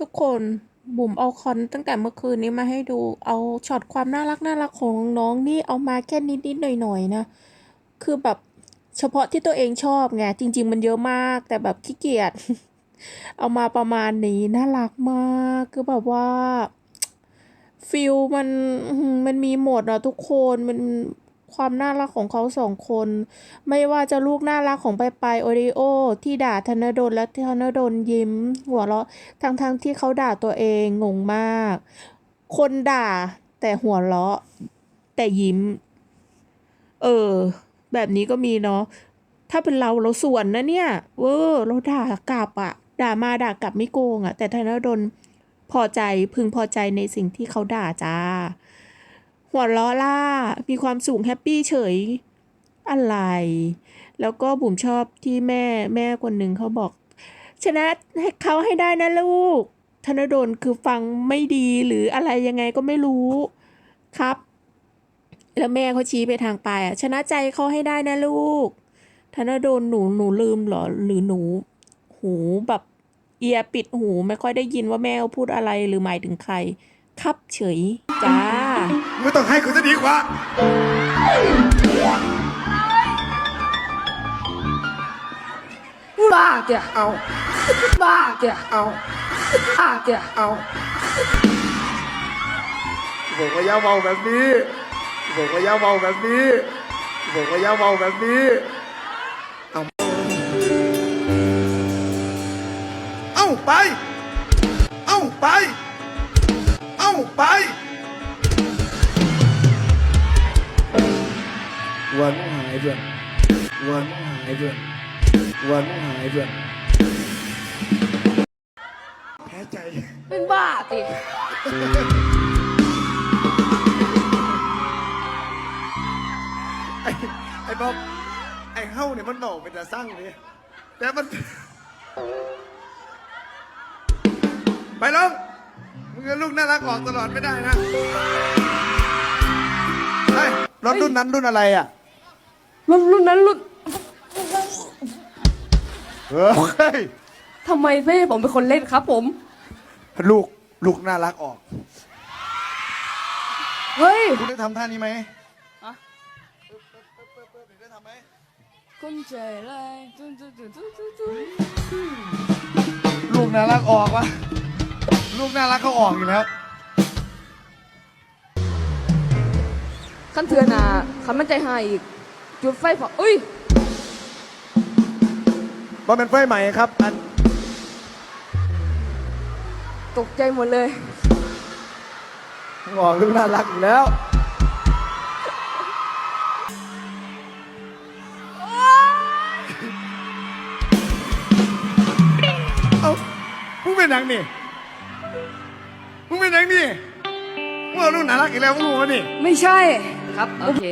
ทุกคนบุ๋มเอาคอนตั้งแต่เมื่อคืนนี้มาให้ดูเอาช็อตความน่ารักน่ารักของน้องนี่เอามาแค่นิดๆหน่อยๆนะ คือแบบเฉพาะที่ตัวเองชอบไงจริง ๆ มันเยอะมาก แต่แบบขี้เกียจเอามาประมาณนี้น่ารักมากคือแบบว่าฟิลมันมันมีหมดอะทุกคนมัน ความน่ารักของเขาสองคน ไม่ว่าจะลูกน่ารักของไปไปโอริโอ ที่ด่าธนดลและธนดลยิ้ม หัวเราะทั้งๆทที่เขาด่าตัวเองงงมาก คนด่า แต่หัวเราะ แต่ยิ้ม เออ แบบนี้ก็มีเนาะถ้าเป็นเราเราส่วนนะเนี่ยเวอร์เราด่ากลับอะด่ามาด่ากลับไม่โกงอะแต่ธนดลพอใจพึงพอใจในสิ่งที่เขาด่าจ้า หัวเราะล่า มีความสุขแฮปปี้เฉยอะไร แล้วก็บุ๋มชอบที่แม่แม่คนหนึ่งเขาบอก ชนะให้เขาให้ได้นะลูก ธนดลคือฟังไม่ดีหรืออะไรยังไงก็ไม่รู้ครับ แล้วแม่เขาชี้ไปทางปลายอะชนะใจเขาให้ได้นะลูก ธนดลหนูหนูลืมเหรอหรือหนู หูแบบเอียปิดหูไม่ค่อยได้ยินว่าแม่เขาพูดอะไรหรือหมายถึงใคร ครับเฉยจ้า ไม่ต้องให้กูจะดีกว่า บ้าแกเอา บ้าแกเอา บ้าแกเอาบอกว่าอย่าเมาแบบนี้บอกว่าอย่าเมาแบบนี้บอกว่าอย่าเมาแบบนี้ เอา เอาไป เอาไป เอาไป วันหายเพื่อนวันหายเพื่อนวันหายเพื่อนแพ้ใจเป็นบ้าติไอ้ไอ้บ๊อบไอ้เฮ้าเนี่ยมันบอกเป็นตาสร้างเลยแต่มัน ไปลงมึงเอาลูกน่ารักออกตลอดไม่ได้นะเฮ้ยรถรุ่นนั้นรุ่นอะไรอะ รุ่นรุ่นนั้นรุ่นเฮ้ย ทำไมไม่ให้ผมเป็นคนเล่นครับ ผม ลูก ลูกน่ารักออก เฮ้ย คุณได้ทำท่านี้ไหมอะได้ทำไหมคนใจไรายจุ๊จุ๊จุ๊จุ๊จุ๊จุ๊ลูกน่ารักออกวะลูกน่ารักเขาออกอยู่แล้ว ขั้นเถื่อนอะขันมันใจหายอีก จุดไฟเผาอุ้ยบอลเป็นไฟใหม่ครับ อันตกใจหมดเลยออกลูกน่ารักอยู่แล้ว เอ้ามึงเป็นหนังนี่มึงเป็นหนังนี่มึงเอาลูกน่ารักอีกแล้วมึงรู้วะนี่ ไม่ใช่ครับ โอเค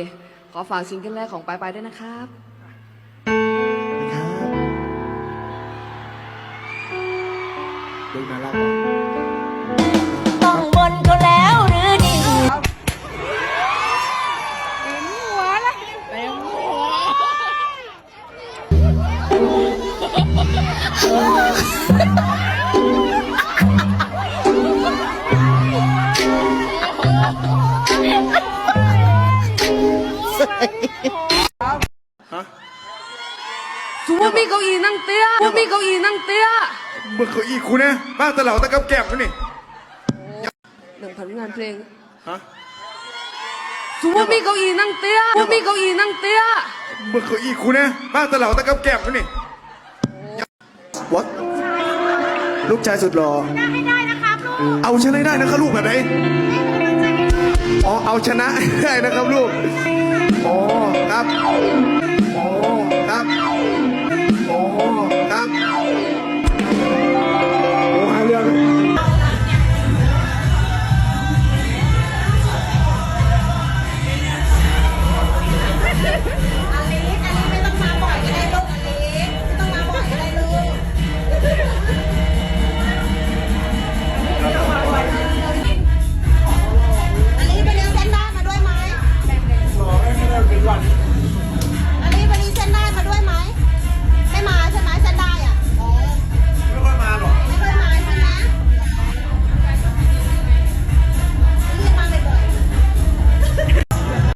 ขอฝากซิงเกิลแรกของปายปายด้วยนะครับลูน่ารักต้องบนเขาแล้วหรือนี่สมมติมี มีเก้าอี้นั่งเตี้ยมีเก้าอี้นั่งเตี้ยมึงเขาอีกคูนะบ้าตะเหลาตะกับแก้มวะนี่หนึ่งพันงานเพลงฮะสมมติมีเก้าอี้นั่งเตี้ยมีเก้าอี้นั่งเตี้ยมึงเขาอีกคูนะบ้าตะเหลาตะกับแก้มวะนี่วัดลูกชายสุดหล่อให้ได้นะครับลูกเอาชนะได้นะครับลูกแบบไหนอ๋อเอาชนะได้นะครับลูกอ๋อครับอ๋อ